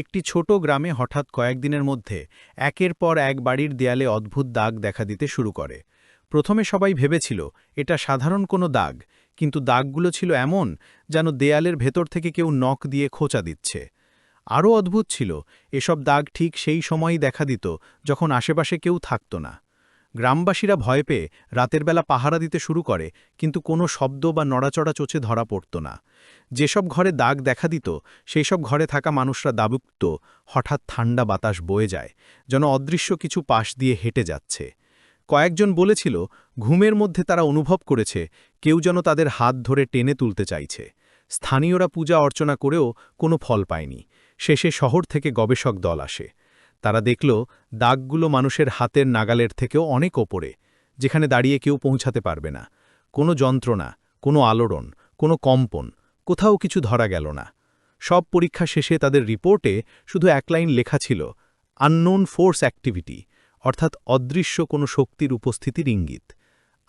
একটি ছোট গ্রামে হঠাৎ কয়েকদিনের মধ্যে একের পর এক বাড়ির দেয়ালে অদ্ভুত দাগ দেখা দিতে শুরু করে। প্রথমে সবাই ভেবেছিল, এটা সাধারণ কোনো দাগ, কিন্তু দাগগুলো ছিল এমন যেন দেয়ালের ভেতর থেকে কেউ নখ দিয়ে খোঁচা দিচ্ছে। আরও অদ্ভুত ছিল, এসব দাগ ঠিক সেই সময়ই দেখা দিত যখন আশেপাশে কেউ থাকত না। গ্রামবাসীরা ভয় পেয়ে রাতের বেলা পাহারা দিতে শুরু করে, কিন্তু কোনো শব্দ বা নড়াচড়া চোচে ধরা পড়ত না। যেসব ঘরে দাগ দেখা দিত সেই সব ঘরে থাকা মানুষরা দাবুক্ত, হঠাৎ ঠান্ডা বাতাস বয়ে যায়, যেন অদৃশ্য কিছু পাশ দিয়ে হেঁটে যাচ্ছে। কয়েকজন বলেছিল, ঘুমের মধ্যে তারা অনুভব করেছে, কেউ যেন তাদের হাত ধরে টেনে তুলতে চাইছে। স্থানীয়রা পূজা অর্চনা করেও কোনো ফল পায়নি। শেষে শহর থেকে গবেষক দল আসে। তারা দেখল দাগগুলো মানুষের হাতের নাগালের থেকেও অনেক ওপরে, যেখানে দাঁড়িয়ে কেউ পৌঁছাতে পারবে না। কোনো যন্ত্রণা, কোনো আলোড়ন, কোনো কম্পন, কোথাও কিছু ধরা গেল না। সব পরীক্ষা শেষে তাদের রিপোর্টে শুধু এক লাইন লেখা ছিল আননোন ফোর্স অ্যাক্টিভিটি অর্থাৎ অদৃশ্য কোনো শক্তির উপস্থিতির ইঙ্গিত।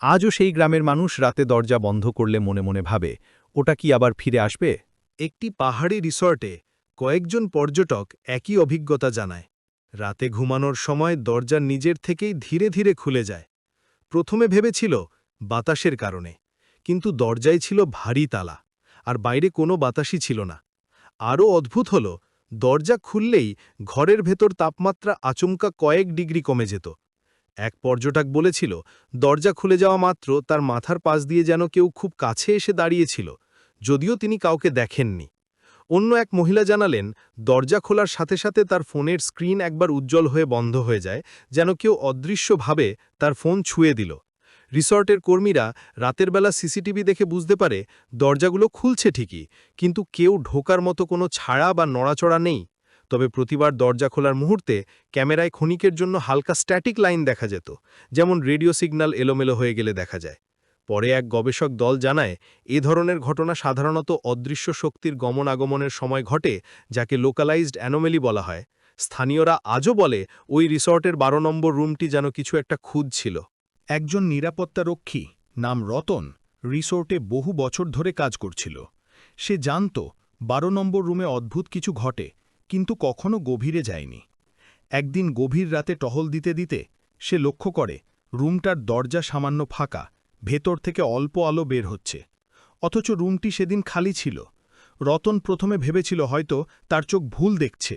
আজও সেই গ্রামের মানুষ রাতে দরজা বন্ধ করলে মনে মনে ভাবে, ওটা কি আবার ফিরে আসবে? একটি পাহাড়ি রিসর্টে কয়েকজন পর্যটক একই অভিজ্ঞতা জানায়। রাতে ঘুমানোর সময় দরজা নিজের থেকেই ধীরে ধীরে খুলে যায়। প্রথমে ভেবেছিল, বাতাসের কারণে। কিন্তু দরজায় ছিল ভারী তালা, আর বাইরে কোনো বাতাসই ছিল না। আরও অদ্ভুত হল, দরজা খুললেই ঘরের ভেতর তাপমাত্রা আচমকা কয়েক ডিগ্রি কমে যেত। এক পর্যটক বলেছিল, দরজা খুলে যাওয়া মাত্র তার মাথার পাশ দিয়ে যেন কেউ খুব কাছে এসে দাঁড়িয়েছিল, যদিও তিনি কাউকে দেখেননি। অন্য এক মহিলা জানালেন, দরজা খোলার সাথে সাথে তার ফোনের স্ক্রিন একবার উজ্জ্বল হয়ে বন্ধ হয়ে যায়, যেন কেউ অদৃশ্যভাবে তার ফোন ছুঁয়ে দিল। রিসর্টের কর্মীরা রাতের বেলা সিসিটিভি দেখে বুঝতে পারে, দরজাগুলো খুলছে ঠিকই, কিন্তু কেউ ঢোকার মতো কোনো ছাড়া বা নড়াচড়া নেই। তবে প্রতিবার দরজা খোলার মুহূর্তে ক্যামেরায় ক্ষণিকের জন্য হালকা স্ট্যাটিক লাইন দেখা যেত, যেমন রেডিও সিগন্যাল এলোমেলো হয়ে গেলে দেখা যায়। পরে এক গবেষক দল জানায়, এ ধরনের ঘটনা সাধারণত অদৃশ্য শক্তির গমন আগমনের সময় ঘটে, যাকে লোকালাইজড অ্যানোমেলি বলা হয়। স্থানীয়রা আজও বলে, ওই রিসর্টের বারো নম্বর রুমটি যেন কিছু একটা খুদ ছিল। একজন নিরাপত্তারক্ষী নাম রতন রিসোর্টে বহু বছর ধরে কাজ করছিল। সে জানত, বারো নম্বর রুমে অদ্ভুত কিছু ঘটে, কিন্তু কখনো গভীরে যায়নি। একদিন গভীর রাতে টহল দিতে দিতে সে লক্ষ্য করে, রুমটার দরজা সামান্য ফাঁকা ভেতর থেকে অল্প আলো বের হচ্ছে। অথচ রুমটি সেদিন খালি ছিল। রতন প্রথমে ভেবেছিল হয়তো তার চোখ ভুল দেখছে,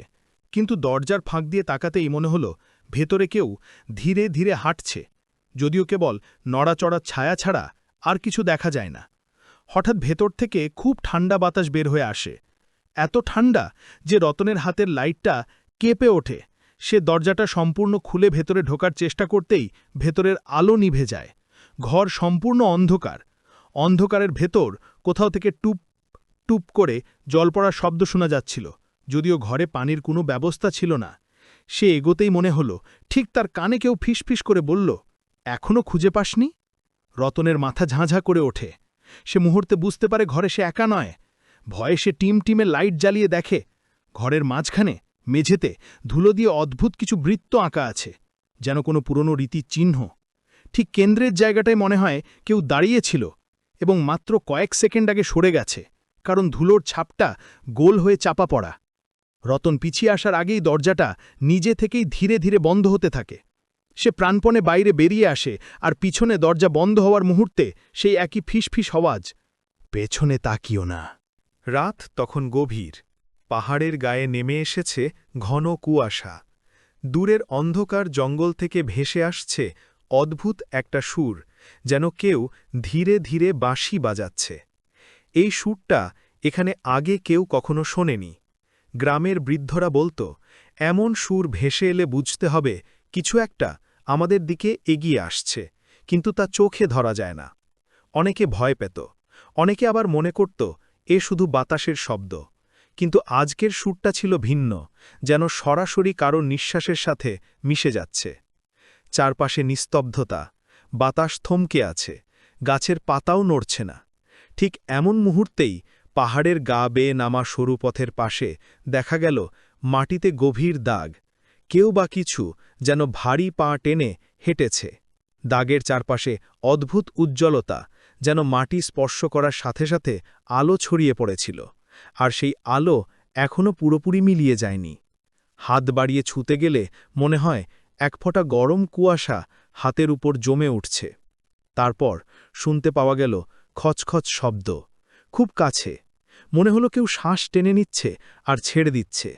কিন্তু দরজার ফাঁক দিয়ে তাকাতেই মনে হল ভেতরে কেউ ধীরে ধীরে হাঁটছে। যদিও কেবল নড়াচড়া ছায়া ছাড়া আর কিছু দেখা যায় না। হঠাৎ ভেতর থেকে খুব ঠান্ডা বাতাস বের হয়ে আসে। এত ঠান্ডা যে রতনের হাতের লাইটটা কেঁপে ওঠে। সে দরজাটা সম্পূর্ণ খুলে ভেতরে ঢোকার চেষ্টা করতেই ভেতরের আলো নিভে যায়। ঘর সম্পূর্ণ অন্ধকার। অন্ধকারের ভেতর কোথাও থেকে টুপ টুপ করে জল পড়ার শব্দ শোনা যাচ্ছিল, যদিও ঘরে পানির কোনো ব্যবস্থা ছিল না। সে এগোতেই মনে হল, ঠিক তার কানে কেউ ফিসফিস করে বলল এখনও খুঁজে পাসনি? রতনের মাথা ঝাঁঝা করে ওঠে। সে মুহূর্তে বুঝতে পারে ঘরে সে একা নয়। ভয়ে সে টিম টিমে লাইট জ্বালিয়ে দেখে, ঘরের মাঝখানে, মেঝেতে ধুলো দিয়ে অদ্ভুত কিছু বৃত্ত আঁকা আছে, যেন কোনো পুরনো রীতির চিহ্ন ঠিক কেন্দ্রের জায়গাটায় মনে হয় কেউ দাঁড়িয়েছিল এবং মাত্র কয়েক সেকেন্ড আগে সরে গেছে, কারণ ধুলোর ছাপটা গোল হয়ে চাপা পড়া। রতন পিছিয়ে আসার আগেই দরজাটা নিজে থেকেই ধীরে ধীরে বন্ধ হতে থাকে। সে প্রাণপণে বাইরে বেরিয়ে আসে আর পিছনে দরজা বন্ধ হওয়ার মুহূর্তে সেই একই ফিসফিস হওয়াজ পেছনে তাকিও না। রাত তখন গভীর। পাহাড়ের গায়ে নেমে এসেছে ঘন কুয়াশা। দূরের অন্ধকার জঙ্গল থেকে ভেসে আসছে অদ্ভুত একটা সুর যেন কেউ ধীরে ধীরে বাঁশি বাজাচ্ছে। এই সুরটা এখানে আগে কেউ কখনো শোনেনি। গ্রামের বৃদ্ধরা বলতো, এমন সুর ভেসে এলে বুঝতে হবে কিছু একটা আমাদের দিকে এগিয়ে আসছে, কিন্তু তা চোখে ধরা যায় না। অনেকে ভয় পেত, অনেকে আবার মনে করত, এ শুধু বাতাসের শব্দ। কিন্তু আজকের সুরটা ছিল ভিন্ন, যেন সরাসরি কারও নিঃশ্বাসের সাথে মিশে যাচ্ছে। চারপাশে নিস্তব্ধতা, বাতাস থমকে আছে, গাছের পাতাও নড়ছে না। ঠিক এমন মুহূর্তেই পাহাড়ের গা বেয়ে নামা সরু পথের পাশে দেখা গেল মাটিতে গভীর দাগ, কেউ বা কিছু যেন ভারী পা টেনে হেঁটেছে। দাগের চারপাশে অদ্ভুত উজ্জ্বলতা যেন মাটি স্পর্শ করার সাথে সাথে আলো ছড়িয়ে পড়েছিল, আর সেই আলো এখনও পুরোপুরি মিলিয়ে যায়নি। হাত বাড়িয়ে ছুতে গেলে মনে হয় এক ফোঁটা গরম কুয়াশা হাতের উপর জমে উঠছে। তারপর শুনতে পাওয়া গেল খচখচ শব্দ। খুব কাছে। মনে হলো কেউ শ্বাস টেনে নিচ্ছে আর ছেড়ে দিচ্ছে।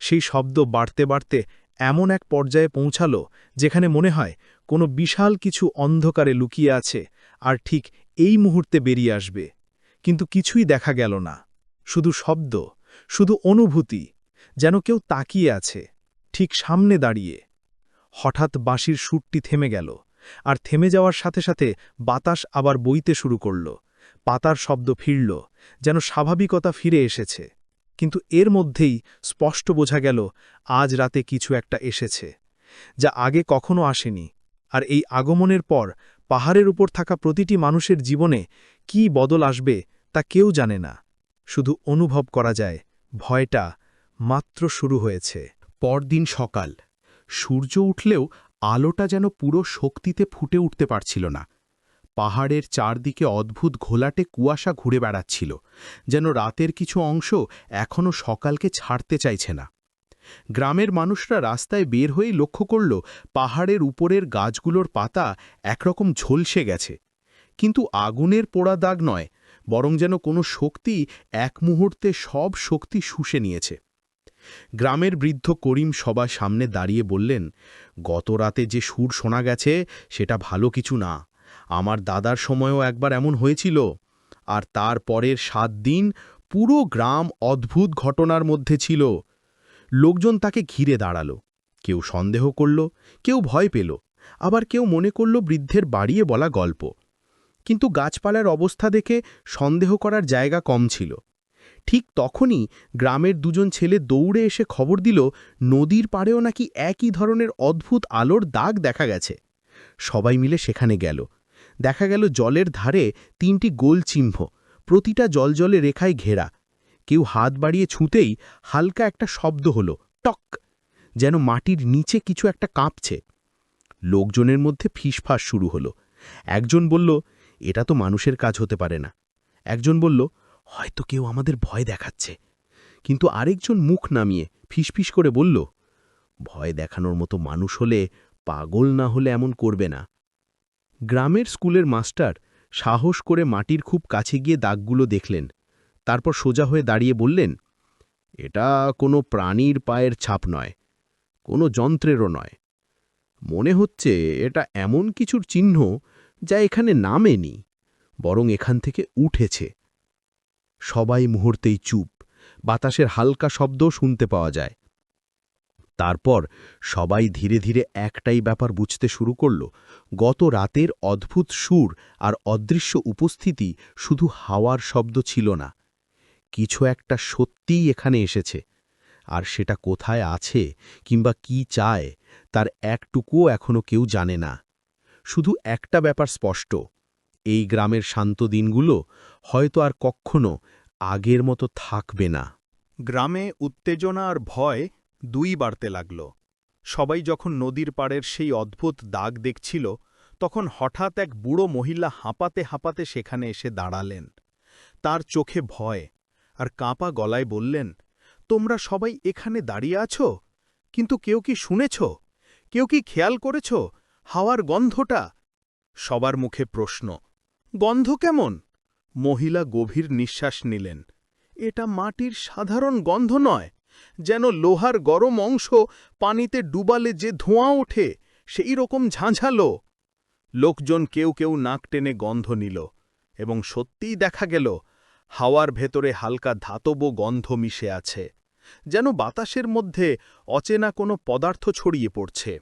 সেই শব্দ বাড়তে বাড়তে এমন এক পর্যায়ে পৌঁছালো যেখানে মনে হয় কোনো বিশাল কিছু অন্ধকারে লুকিয়ে আছে আর ঠিক এই মুহূর্তে বেরিয়ে আসবে। কিন্তু কিছুই দেখা গেল না। শুধু শব্দ, শুধু অনুভূতি, যেন কেউ তাকিয়ে আছে, ঠিক সামনে দাঁড়িয়ে। হঠাৎ বাঁশির সুরটি থেমে গেল, আর থেমে যাওয়ার সাথে সাথে বাতাস আবার বইতে শুরু করল। পাতার শব্দ ফিরল, যেন স্বাভাবিকতা ফিরে এসেছে। কিন্তু এর মধ্যেই স্পষ্ট বোঝা গেল, আজ রাতে কিছু একটা এসেছে, যা আগে কখনো আসেনি। আর এই আগমনের পর পাহাড়ের উপর থাকা প্রতিটি মানুষের জীবনে কি বদল আসবে তা কেউ জানে না। শুধু অনুভব করা যায়, ভয়টা মাত্র শুরু হয়েছে। পরদিন সকাল সূর্য উঠলেও আলোটা যেন পুরো শক্তিতে ফুটে উঠতে পারছিল না। পাহাড়ের চারদিকে অদ্ভুত ঘোলাটে কুয়াশা ঘুরে বেড়াচ্ছিল, যেন রাতের কিছু অংশ এখনও সকালকে ছাড়তে চাইছে না। গ্রামের মানুষরা রাস্তায় বের হয়েই লক্ষ্য করল, পাহাড়ের উপরের গাছগুলোর পাতা একরকম ঝলসে গেছে। কিন্তু আগুনের পোড়া দাগ নয়, বরং যেন কোনো শক্তি এক মুহূর্তে সব শক্তি শুষে নিয়েছে। গ্রামের বৃদ্ধ করিম সবার সামনে দাঁড়িয়ে বললেন গত রাতে যে সুর শোনা গেছে, সেটা ভালো কিছু না। আমার দাদার সময়ও একবার এমন হয়েছিল। আর তার পরের সাত দিন পুরো গ্রাম অদ্ভুত ঘটনার মধ্যে ছিল। লোকজন তাকে ঘিরে দাঁড়াল। কেউ সন্দেহ করল, কেউ ভয় পেল। আবার কেউ মনে করল বৃদ্ধের বাড়িয়ে বলা গল্প। কিন্তু গাছপালার অবস্থা দেখে সন্দেহ করার জায়গা কম ছিল। ঠিক তখনই গ্রামের দুজন ছেলে দৌড়ে এসে খবর দিল, নদীর পাড়েও নাকি একই ধরনের অদ্ভুত আলোর দাগ দেখা গেছে। সবাই মিলে সেখানে গেল। দেখা গেল জলের ধারে তিনটি গোল চিহ্ন, প্রতিটা জলজলে রেখায় ঘেরা। কেউ হাত বাড়িয়ে ছুঁতেই হালকা একটা শব্দ হলো, টক, যেন মাটির নিচে কিছু একটা কাঁপছে। লোকজনের মধ্যে ফিসফাস শুরু হলো। একজন বলল, এটা তো মানুষের কাজ হতে পারে না। একজন বলল হয়তো কেউ আমাদের ভয় দেখাচ্ছে। কিন্তু আরেকজন মুখ নামিয়ে ফিসফিস করে বলল, ভয় দেখানোর মতো মানুষ হলে পাগল না হলে এমন করবে না। গ্রামের স্কুলের মাস্টার সাহস করে মাটির খুব কাছে গিয়ে দাগগুলো দেখলেন। তারপর সোজা হয়ে দাঁড়িয়ে বললেন, এটা কোনো প্রাণীর পায়ের ছাপ নয়, কোনো যন্ত্রেরও নয়। মনে হচ্ছে এটা এমন কিছুর চিহ্ন যা এখানে নামেনি, বরং এখান থেকে উঠেছে। সবাই মুহূর্তেই চুপ। বাতাসের হালকা শব্দ শুনতে পাওয়া যায়। তারপর সবাই ধীরে ধীরে একটাই ব্যাপার বুঝতে শুরু করল। গত রাতের অদ্ভুত সুর আর অদৃশ্য উপস্থিতি শুধু হাওয়ার শব্দ ছিল না। কিছু একটা সত্যিই এখানে এসেছে। আর সেটা কোথায় আছে কিংবা কি চায়, তার একটুকুও এখনও কেউ জানে না। শুধু একটা ব্যাপার স্পষ্ট। এই গ্রামের শান্ত দিনগুলো হয়তো আর কক্ষনো আগের মতো থাকবে না। গ্রামে উত্তেজনা আর ভয় দুই বাড়তে লাগল। সবাই যখন নদীর পাড়ের সেই অদ্ভুত দাগ দেখছিল, তখন হঠাৎ এক বুড়ো মহিলা হাঁপাতে হাঁপাতে সেখানে এসে দাঁড়ালেন। তার চোখে ভয় আর কাঁপা গলায় বললেন, তোমরা সবাই এখানে দাঁড়িয়ে আছো? কিন্তু কেউ কি শুনেছ? কেউ কি খেয়াল করেছ? হাওয়ার গন্ধটা? সবার মুখে প্রশ্ন গন্ধ কেমন? মহিলা গভীর নিঃশ্বাস নিলেন। এটা মাটির সাধারণ গন্ধ নয়, যেন লোহার গরম অংশ পানিতে ডুবালে যে ধোঁয়া ওঠে, সেই রকম ঝাঁঝালো। লোকজন কেউ কেউ নাক টেনে গন্ধ নিল এবং সত্যিই দেখা গেল, হাওয়ার ভেতরে হালকা ধাতব গন্ধ মিশে আছে, যেন বাতাসের মধ্যে অচেনা কোনো পদার্থ ছড়িয়ে পড়ছে।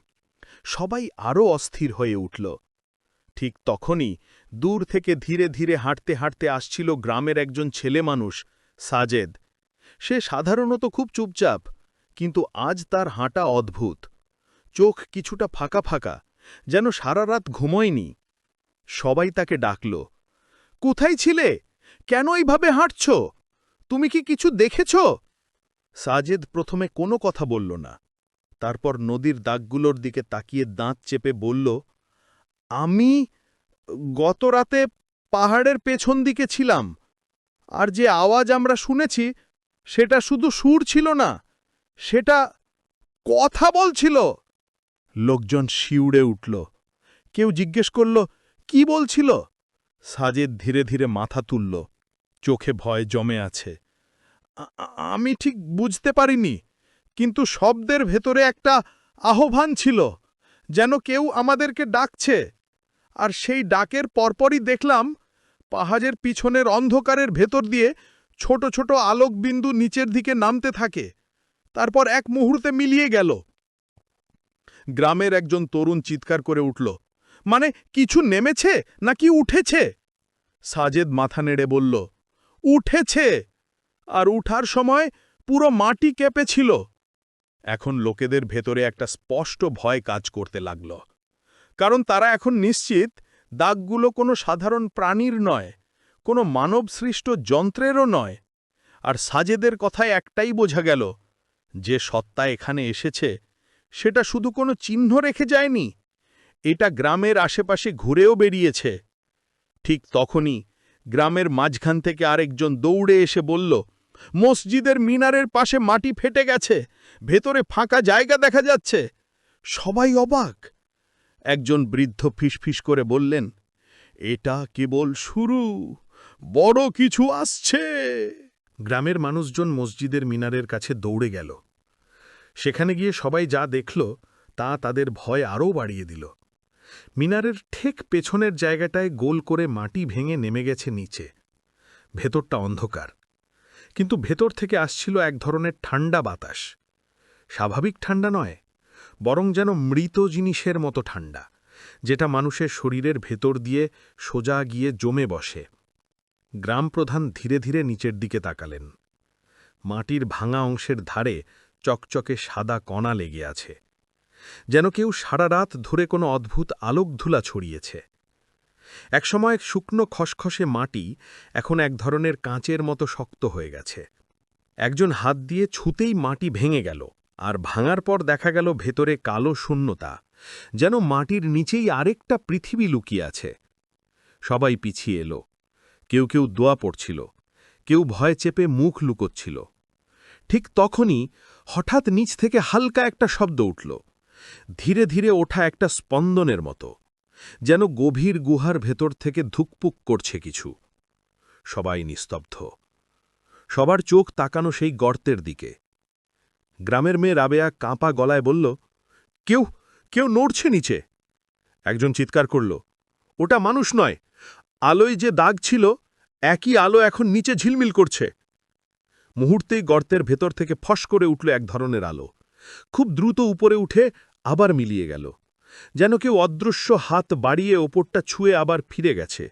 সবাই আরও অস্থির হয়ে উঠল। ঠিক তখনই দূর থেকে ধীরে ধীরে হাঁটতে হাঁটতে আসছিল গ্রামের একজন ছেলে মানুষ, সাজেদ। সে সাধারণত খুব চুপচাপ, কিন্তু আজ তার হাঁটা অদ্ভুত। চোখ কিছুটা ফাঁকা ফাঁকা, যেন সারা রাত ঘুমোয়নি। সবাই তাকে ডাকল, কোথায় ছিলে? কেন এইভাবে হাঁটছ? তুমি কি কিছু দেখেছ? সাজেদ প্রথমে কোনো কথা বলল না। তারপর নদীর দাগগুলোর দিকে তাকিয়ে দাঁত চেপে বলল, আমি গত রাতে পাহাড়ের পেছন দিকে ছিলাম। আর যে আওয়াজ আমরা শুনেছি, সেটা শুধু সুর ছিল না, সেটা কথা বলছিল। লোকজন শিউড়ে উঠল। কেউ জিজ্ঞেস করল, কি বলছিল? সাজেদ ধীরে ধীরে মাথা তুলল। চোখে ভয় জমে আছে। "আ- আ- আমি ঠিক বুঝতে পারিনি, কিন্তু শব্দের ভেতরে একটা আহ্বান ছিল, যেন কেউ আমাদেরকে ডাকছে। আর সেই ডাকের পরপরই দেখলাম পাহাড়ের পিছনের অন্ধকারের ভেতর দিয়ে ছোট ছোট আলোকবিন্দু নিচের দিকে নামতে থাকে। তারপর এক মুহূর্তে মিলিয়ে গেল। গ্রামের একজন তরুণ চিৎকার করে উঠল মানে কিছু নেমেছে নাকি উঠেছে? সাজেদ মাথা নেড়ে বলল, উঠেছে, আর উঠার সময় পুরো মাটি কেঁপেছিল। এখন লোকেদের ভেতরে একটা স্পষ্ট ভয় কাজ করতে লাগল। কারণ তারা এখন নিশ্চিত দাগগুলো কোনো সাধারণ প্রাণীর নয়, কোনো মানব সৃষ্ট যন্ত্রেরও নয়। আর সাজেদের কথায় একটাই বোঝা গেল, যে সত্তা এখানে এসেছে, সেটা শুধু কোনো চিহ্ন রেখে যায়নি, এটা গ্রামের আশেপাশে ঘুরেও বেরিয়েছে। ঠিক তখনই গ্রামের মাঝখান থেকে আরেকজন দৌড়ে এসে বলল, মসজিদের মিনারের পাশে মাটি ফেটে গেছে, ভেতরে ফাঁকা জায়গা দেখা যাচ্ছে। সবাই অবাক। একজন বৃদ্ধ ফিসফিস করে বললেন, এটা কেবল শুরু, বড় কিছু আসছে। গ্রামের মানুষজন মসজিদের মিনারের কাছে দৌড়ে গেল। সেখানে গিয়ে সবাই যা দেখল, তা তাদের ভয় আরও বাড়িয়ে দিল। মিনারের ঠেক পেছনের জায়গাটায় গোল করে মাটি ভেঙে নেমে গেছে নিচে। ভেতরটা অন্ধকার। কিন্তু ভেতর থেকে আসছিল এক ধরনের ঠান্ডা বাতাস। স্বাভাবিক ঠান্ডা নয় বরং যেন মৃত জিনিসের মতো ঠান্ডা যেটা মানুষের শরীরের ভেতর দিয়ে সোজা গিয়ে জমে বসে। গ্রাম প্রধান ধীরে ধীরে নিচের দিকে তাকালেন। মাটির ভাঙা অংশের ধারে চকচকে সাদা কণা লেগে আছে। যেন কেউ সারা রাত ধরে কোনো অদ্ভুত আলোকধুলা ছড়িয়েছে। একসময় এক শুকনো খসখসে মাটি এখন এক ধরনের কাঁচের মতো শক্ত হয়ে গেছে। একজন হাত দিয়ে ছুতেই মাটি ভেঙে গেল। আর ভাঙার পর দেখা গেল ভেতরে কালো শূন্যতা, যেন মাটির নিচেই আরেকটা পৃথিবী লুকিয়ে আছে। সবাই পিছিয়ে এলো। কেউ কেউ দোয়া পড়ছিল, কেউ ভয় চেপে মুখ লুকোচ্ছিল। ঠিক তখনই হঠাৎ নিচ থেকে হালকা একটা শব্দ উঠল, ধীরে ধীরে ওঠা একটা স্পন্দনের মতো, যেন গভীর গুহার ভেতর থেকে ধুকপুক করছে কিছু। সবাই নিস্তব্ধ। সবার চোখ তাকানো সেই গর্তের দিকে। গ্রামের মেয়ে রাবেয়া কাঁপা গলায় বলল, কেউ কেউ নড়ছে নিচে। একজন চিৎকার করল, ওটা মানুষ নয়। আলোয় যে দাগ ছিল, একই আলো এখন নিচে ঝিলমিল করছে। মুহূর্তেই গর্তের ভেতর থেকে ফস করে উঠল এক ধরনের আলো। খুব দ্রুত উপরে উঠে আবার মিলিয়ে গেল। যেন কেউ অদৃশ্য হাত বাড়িয়ে ওপরটা ছুঁয়ে আবার ফিরে গেছে।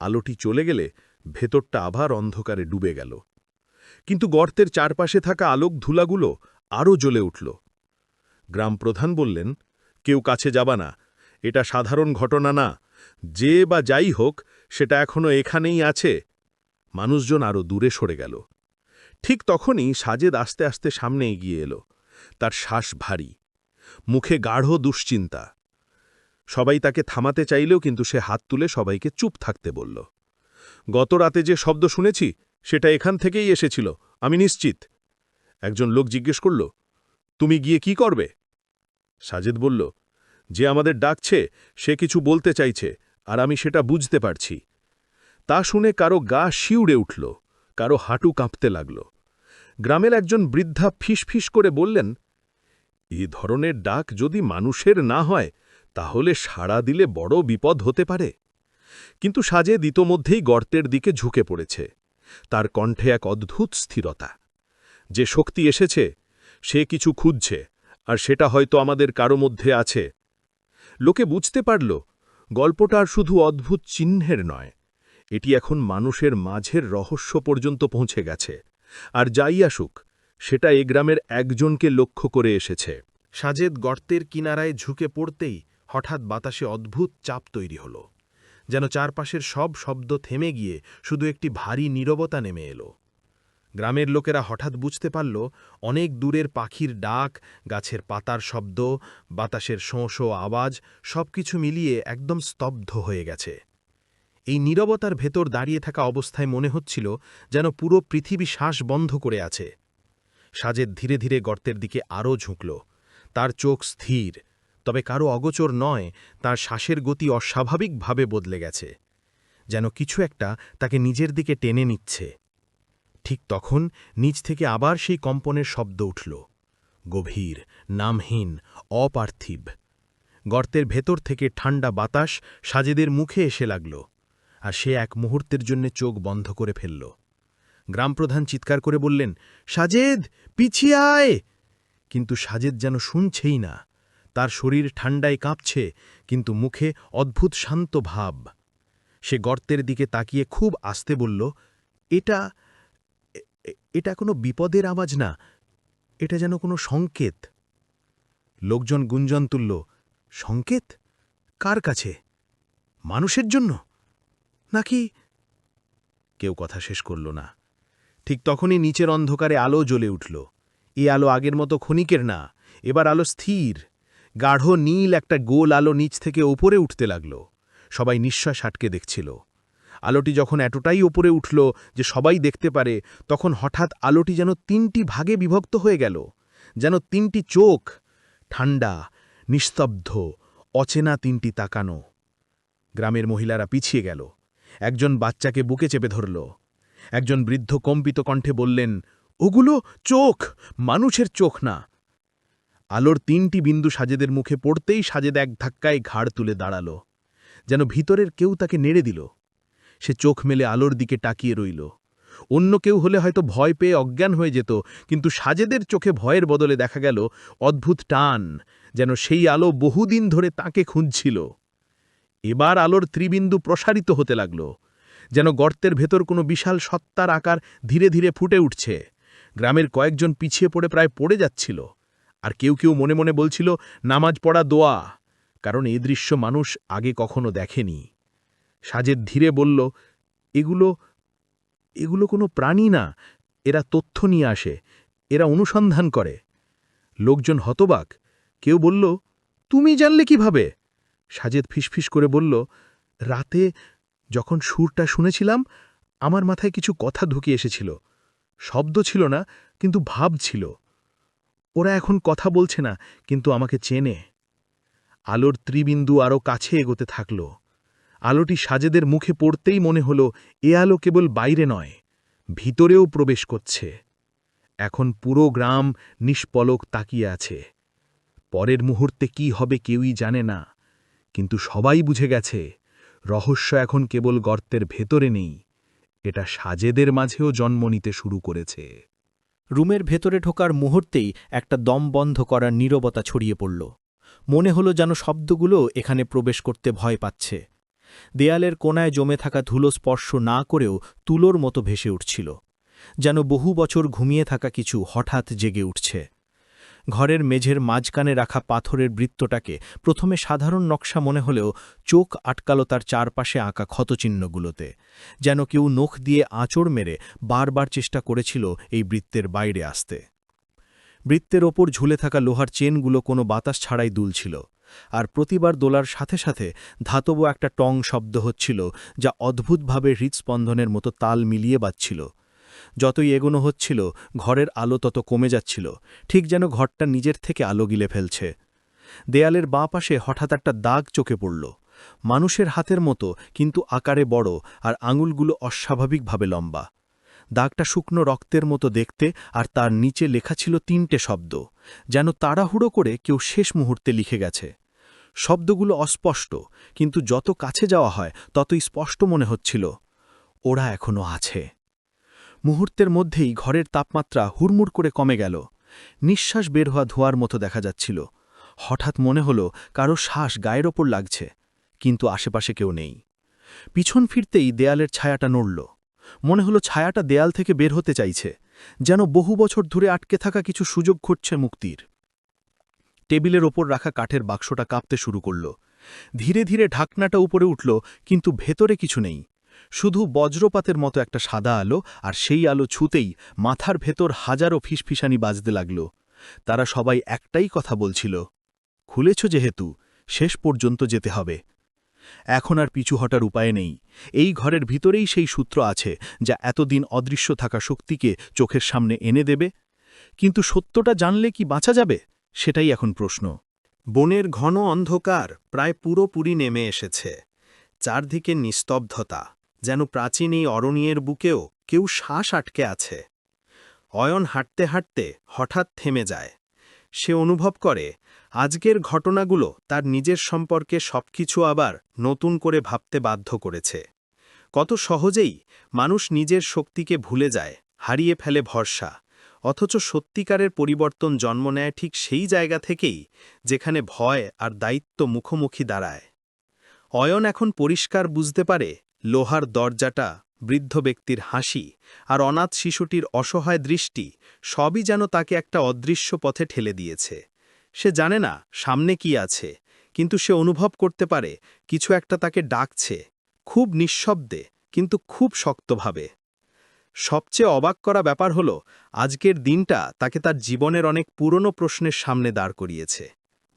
আলোটি চলে গেলে ভেতরটা আবার অন্ধকারে ডুবে গেল। কিন্তু গর্তের চারপাশে থাকা আলোক ধুলাগুলো আরও জ্বলে উঠল। গ্রাম প্রধান বললেন, কেউ কাছে যাবা না। এটা সাধারণ ঘটনা না। যে বা যাই হোক, সেটা এখনও এখানেই আছে। মানুষজন আরও দূরে সরে গেল। ঠিক তখনই সাজেদ আস্তে আস্তে সামনে এগিয়ে এলো। তার শ্বাস ভারী। মুখে গাঢ় দুশ্চিন্তা। সবাই তাকে থামাতে চাইলেও কিন্তু সে হাত তুলে সবাইকে চুপ থাকতে বলল। গত রাতে যে শব্দ শুনেছি সেটা এখান থেকেই এসেছিল, আমি নিশ্চিত। একজন লোক জিজ্ঞেস করল, তুমি গিয়ে কি করবে? সাজেদ বলল, যে আমাদের ডাকছে, সে কিছু বলতে চাইছে, আর আমি সেটা বুঝতে পারছি। তা শুনে কারও গা শিউড়ে উঠল, কারও হাঁটু কাঁপতে লাগল। গ্রামের একজন বৃদ্ধা ফিসফিস করে বললেন, এ ধরনের ডাক যদি মানুষের না হয়, তাহলে সাড়া দিলে বড় বিপদ হতে পারে। কিন্তু সাজেদ ইতোমধ্যেই গর্তের দিকে ঝুঁকে পড়েছে। তার কণ্ঠে এক অদ্ভুত স্থিরতা। যে শক্তি এসেছে, সে কিছু খুঁজছে, আর সেটা হয়তো আমাদের কারও মধ্যে আছে। লোকে বুঝতে পারল, গল্পটা আর শুধু অদ্ভুত চিহ্নের নয়, এটি এখন মানুষের মাঝের রহস্য পর্যন্ত পৌঁছে গেছে। আর যাই আসুক, সেটা এ গ্রামের একজনকে লক্ষ্য করে এসেছে। সাজেদ গর্তের কিনারায় ঝুঁকে পড়তেই হঠাৎ বাতাসে অদ্ভুত চাপ তৈরি হল। যেন চারপাশের সব শব্দ থেমে গিয়ে শুধু একটি ভারী নীরবতা নেমে এলো। গ্রামের লোকেরা হঠাৎ বুঝতে পারল, অনেক দূরের পাখির ডাক, গাছের পাতার শব্দ, বাতাসের শোঁ আওয়াজ সবকিছু মিলিয়ে একদম স্তব্ধ হয়ে গেছে। এই নীরবতার ভেতর দাঁড়িয়ে থাকা অবস্থায় মনে হচ্ছিল যেন পুরো পৃথিবী শ্বাস বন্ধ করে আছে। সাজেদ ধীরে ধীরে গর্তের দিকে আরও ঝুঁকল। তার চোখ স্থির। তবে কারও অগোচর নয়, তার শ্বাসের গতি অস্বাভাবিকভাবে বদলে গেছে। যেন কিছু একটা তাকে নিজের দিকে টেনে নিচ্ছে। ঠিক তখন নিচ থেকে আবার সেই কম্পনের শব্দ উঠল। গভীর, নামহীন, অপার্থিব। গর্তের ভেতর থেকে ঠান্ডা বাতাস সাজেদের মুখে এসে লাগল, আর সে এক মুহূর্তের জন্য চোখ বন্ধ করে ফেলল। গ্রামপ্রধান চিৎকার করে বললেন, সাজেদ, পিছিয়ে আয়! কিন্তু সাজেদ যেন শুনছেই না। তার শরীর ঠান্ডায় কাঁপছে, কিন্তু মুখে অদ্ভুত শান্ত ভাব। সে গর্তের দিকে তাকিয়ে খুব আস্তে বলল, এটা এটা কোনো বিপদের আওয়াজ না, এটা যেন কোনো সংকেত। লোকজন গুঞ্জন তুলল, সংকেত? কার কাছে? মানুষের জন্য? নাকি? কেউ কথা শেষ করল না। ঠিক তখনই নিচের অন্ধকারে আলো জ্বলে উঠল। এ আলো আগের মতো ক্ষণিকের না, এবার আলো স্থির। গাঢ় নীল একটা গোল আলো নিচ থেকে ওপরে উঠতে লাগল। সবাই নিঃশ্বাস আটকে দেখছিল। আলোটি যখন এতটাই ওপরে উঠল যে সবাই দেখতে পারে, তখন হঠাৎ আলোটি যেন তিনটি ভাগে বিভক্ত হয়ে গেল। যেন তিনটি চোখ ঠান্ডা নিস্তব্ধ, অচেনা তিনটি তাকানো। গ্রামের মহিলারা পিছিয়ে গেল। একজন বাচ্চাকে বুকে চেপে ধরল। একজন বৃদ্ধ কম্পিত কণ্ঠে বললেন, ওগুলো চোখ, মানুষের চোখ না। আলোর তিনটি বিন্দু সাজেদের মুখে পড়তেই সাজেদ এক ধাক্কায় ঘাড় তুলে দাঁড়াল, যেন ভিতরের কেউ তাকে নেড়ে দিল। সে চোখ মেলে আলোর দিকে টাকিয়ে রইল। অন্য কেউ হলে হয়তো ভয় পেয়ে অজ্ঞান হয়ে যেত, কিন্তু সাজেদের চোখে ভয়ের বদলে দেখা গেল অদ্ভুত টান, যেন সেই আলো বহুদিন ধরে তাকে খুঁজছিল। এবার আলোর ত্রিবিন্দু প্রসারিত হতে লাগল, যেন গর্তের ভেতর কোনো বিশাল সত্তার আকার ধীরে ধীরে ফুটে উঠছে। গ্রামের কয়েকজন পিছিয়ে পড়ে প্রায় পড়ে যাচ্ছিল। আর কেউ কেউ মনে মনে বলছিল, নামাজ পড়া দোয়া। কারণ এই দৃশ্য মানুষ আগে কখনো দেখেনি। সাজেদ ধীরে বলল, এগুলো এগুলো কোনো প্রাণী না। এরা তথ্য নিয়ে আসে। এরা অনুসন্ধান করে। লোকজন হতবাক। কেউ বলল, তুমি জানলে কীভাবে? সাজেদ ফিসফিস করে বলল, রাতে যখন সুরটা শুনেছিলাম, আমার মাথায় কিছু কথা ঢুকে এসেছিল। শব্দ ছিল না, কিন্তু ভাব ছিল। ওরা এখন কথা বলছে না, কিন্তু আমাকে চেনে। আলোর ত্রিবিন্দু আরও কাছে এগোতে থাকল। আলোটি সাজেদের মুখে পড়তেই মনে হল এ আলো কেবল বাইরে নয়, ভিতরেও প্রবেশ করছে। এখন পুরো গ্রাম নিষ্পলক তাকিয়ে আছে। পরের মুহূর্তে কি হবে কেউই জানে না, কিন্তু সবাই বুঝে গেছে, রহস্য এখন কেবল গর্তের ভেতরে নেই, এটা সাজেদের মাঝেও জন্ম নিতে শুরু করেছে। রুমের ভেতরে ঢোকার মুহূর্তেই একটা দম বন্ধ করার নীরবতা ছড়িয়ে পড়ল। মনে হলো যেন শব্দগুলো এখানে প্রবেশ করতে ভয় পাচ্ছে। দেয়ালের কোনায় জমে থাকা ধুলো স্পর্শ না করেও তুলোর মতো ভেসে উঠছিল। যেন বহু বছর ঘুমিয়ে থাকা কিছু হঠাৎ জেগে উঠছে। ঘরের মেঝের মাঝখানে রাখা পাথরের বৃত্তটাকে প্রথমে সাধারণ নকশা মনে হলেও চোখ আটকালো তার চারপাশে আঁকা ক্ষতচিহ্নগুলোতে, যেন কেউ নখ দিয়ে আঁচড় মেরে বারবার চেষ্টা করেছিল এই বৃত্তের বাইরে আসতে। বৃত্তের ওপর ঝুলে থাকা লোহার চেনগুলো কোনো বাতাস ছাড়াই দুলছিল, আর প্রতিবার দোলার সাথে সাথে ধাতব একটা টং শব্দ হচ্ছিল যা অদ্ভুতভাবে হৃৎস্পন্দনের মতো তাল মিলিয়ে বাজছিল। যতই এগোনো হচ্ছিল, ঘরের আলো তত কমে যাচ্ছিল, ঠিক যেন ঘরটা নিজের থেকে আলো গিলে ফেলছে। দেয়ালের বাঁ পাশে হঠাৎ একটা দাগ চোখে পড়ল। মানুষের হাতের মতো, কিন্তু আকারে বড় আর আঙুলগুলো অস্বাভাবিকভাবে লম্বা। দাগটা শুকনো রক্তের মতো দেখতে আর তার নিচে লেখা ছিল তিনটে শব্দ, যেন তাড়াহুড়ো করে কেউ শেষ মুহূর্তে লিখে গেছে। শব্দগুলো অস্পষ্ট, কিন্তু যত কাছে যাওয়া হয়, ততই স্পষ্ট মনে হচ্ছিল, ওরা এখনও আছে। মুহূর্তের মধ্যেই ঘরের তাপমাত্রা হুড়মুড় করে কমে গেল। নিঃশ্বাস বের হওয়া ধোয়ার মতো দেখা যাচ্ছিল। হঠাৎ মনে হল কারও শ্বাস গায়ের ওপর লাগছে, কিন্তু আশেপাশে কেউ নেই। পিছন ফিরতেই দেয়ালের ছায়াটা নড়ল। মনে হলো ছায়াটা দেয়াল থেকে বের হতে চাইছে, যেন বহু বছর ধরে আটকে থাকা কিছু সুযোগ ঘটছে মুক্তির। টেবিলের ওপর রাখা কাঠের বাক্সটা কাঁপতে শুরু করল। ধীরে ধীরে ঢাকনাটা উপরে উঠল, কিন্তু ভেতরে কিছু নেই। শুধু বজ্রপাতের মতো একটা সাদা আলো, আর সেই আলো ছুতেই মাথার ভেতর হাজারো ফিসফিসানি বাজতে লাগল। তারা সবাই একটাই কথা বলছিল, খুলেছ যেহেতু, শেষ পর্যন্ত যেতে হবে। এখন আর পিছু হটার উপায় নেই। এই ঘরের ভিতরেই সেই সূত্র আছে, যা এতদিন অদৃশ্য থাকা শক্তিকে চোখের সামনে এনে দেবে। কিন্তু সত্যটা জানলে কি বাঁচা যাবে? সেটাই এখন প্রশ্ন। বনের ঘন অন্ধকার প্রায় পুরোপুরি নেমে এসেছে। চারদিকে নিস্তব্ধতা। যেন প্রাচীন এই অরণ্যের বুকেও কেউ শ্বাস আটকে আছে। অয়ন হাঁটতে হাঁটতে হঠাৎ থেমে যায়। সে অনুভব করে, আজকের ঘটনাগুলো তার নিজের সম্পর্কে সবকিছু আবার নতুন করে ভাবতে বাধ্য করেছে। কত সহজেই মানুষ নিজের শক্তিকে ভুলে যায়, হারিয়ে ফেলে ভরসা, অথচ সত্যিকারের পরিবর্তন জন্ম নেয় ঠিক সেই জায়গা থেকেই যেখানে ভয় আর দায়িত্ব মুখোমুখি দাঁড়ায়। অয়ন এখন পরিষ্কার বুঝতে পারে লোহার দরজাটা, বৃদ্ধ ব্যক্তির হাসি আর অনাথ শিশুটির অসহায় দৃষ্টি সবই যেন তাকে একটা অদৃশ্য পথে ঠেলে দিয়েছে। সে জানে না সামনে কি আছে, কিন্তু সে অনুভব করতে পারে কিছু একটা তাকে ডাকছে, খুব নিঃশব্দে, কিন্তু খুব শক্তভাবে। সবচেয়ে অবাক করা ব্যাপার হল, আজকের দিনটা তাকে তার জীবনের অনেক পুরনো প্রশ্নের সামনে দাঁড় করিয়েছে।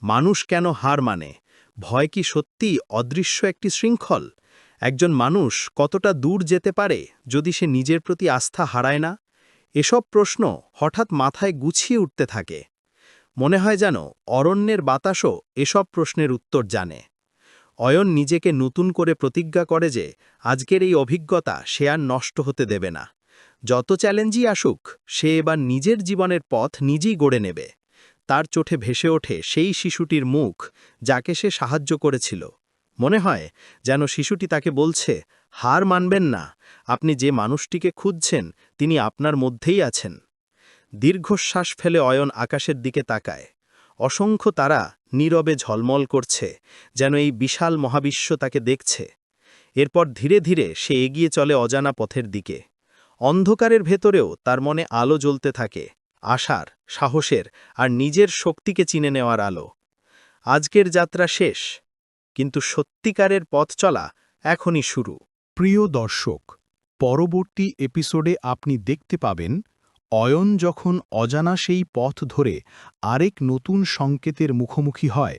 মানুষ কেন হার মানে? ভয় কি সত্যিই অদৃশ্য একটি শৃঙ্খল? একজন মানুষ কতটা দূর যেতে পারে যদি সে নিজের প্রতি আস্থা হারায় না? এসব প্রশ্ন হঠাৎ মাথায় গুছিয়ে উঠতে থাকে। মনে হয় যেন অরণ্যের বাতাসও এসব প্রশ্নের উত্তর জানে। অয়ন নিজেকে নতুন করে প্রতিজ্ঞা করে যে আজকের এই অভিজ্ঞতা সে আর নষ্ট হতে দেবে না। যত চ্যালেঞ্জই আসুক, সে এবার নিজের জীবনের পথ নিজেই গড়ে নেবে। তার চোখে ভেসে ওঠে সেই শিশুটির মুখ যাকে সে সাহায্য করেছিল। মনে হয় যেন শিশুটি তাকে বলছে, হার মানবেন না, আপনি যে মানুষটিকে খুঁজছেন, তিনি আপনার মধ্যেই আছেন। দীর্ঘশ্বাস ফেলে অয়ন আকাশের দিকে তাকায়। অসংখ্য তারা নীরবে ঝলমল করছে, যেন এই বিশাল মহাবিশ্ব তাকে দেখছে। এরপর ধীরে ধীরে সে এগিয়ে চলে অজানা পথের দিকে। অন্ধকারের ভেতরেও তার মনে আলো জ্বলতে থাকে, আশার, সাহসের আর নিজের শক্তিকে চিনে নেওয়ার আলো। আজকের যাত্রা শেষ কিন্তু সত্যিকারের পথ চলা এখনই শুরু। প্রিয় দর্শক, পরবর্তী এপিসোডে আপনি দেখতে পাবেন, অয়ন যখন অজানা সেই পথ ধরে আরেক নতুন সংকেতের মুখোমুখি হয়,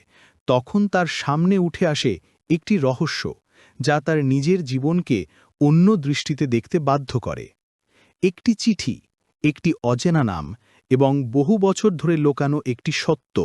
তখন তার সামনে উঠে আসে একটি রহস্য যা তার নিজের জীবনকে অন্য দৃষ্টিতে দেখতে বাধ্য করে। একটি চিঠি, একটি অজেনা নাম এবং বহু বছর ধরে লোকানো একটি সত্য